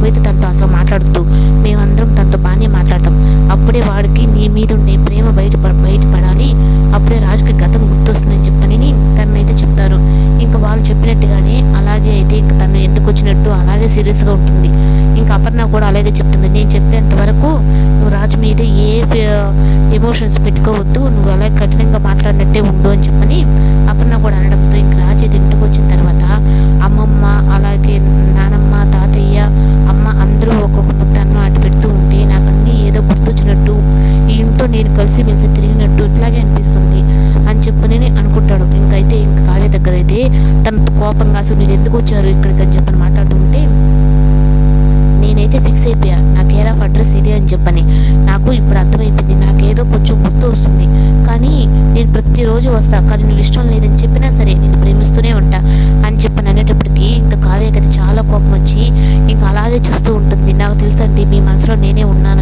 నువ్వైతే తనతో అసలు మాట్లాడుతూ మేమందరం తనతో బాగానే మాట్లాడతాం. అప్పుడే వాడికి నీ మీద ఉండే ప్రేమ బయట బయటపడాలి. అప్పుడే రాజుకి గతం గుర్తొస్తుందని చెప్పని తనైతే చెప్తారు. ఇంకా వాళ్ళు చెప్పినట్టుగానే అలాగే అయితే ఇంకా తను ఎందుకు వచ్చినట్టు అలాగే సీరియస్గా ఉంటుంది. ఇంకా అపర్ణ కూడా అలాగే చెప్తుంది. నేను చెప్పేంత వరకు నువ్వు రాజు మీద ఏ ఎమోషన్స్ పెట్టుకోవద్దు. నువ్వు అలాగే కఠినంగా మాట్లాడినట్టే కలిసి మెలిసి తిరిగినట్టు ఇట్లాగే అనిపిస్తుంది అని చెప్పని అనుకుంటాడు. ఇంకైతే ఇంక కావ్య దగ్గర అయితే తనతో కోపంగా అసలు మీరు ఎందుకు వచ్చారు ఇక్కడికి? అని చెప్పని మాట్లాడుతుంటే నేనైతే ఫిక్స్ అయిపోయా. నా కేర్ ఆఫ్ అడ్రస్ ఇదే అని చెప్పని. నాకు ఇప్పుడు అర్థమైపోయింది. నాకేదో కొంచెం గుర్తు వస్తుంది. కానీ నేను ప్రతిరోజు వస్తా. కానీ నువ్వు ఇష్టం లేదని చెప్పినా సరే నేను ప్రేమిస్తూనే ఉంటా అని చెప్పని అనేటప్పటికీ ఇంకా కావ్యకైతే చాలా కోపం వచ్చి ఇంకా అలాగే చూస్తూ ఉంటుంది. నాకు తెలుసండి మీ మనసులో నేనే ఉన్నానని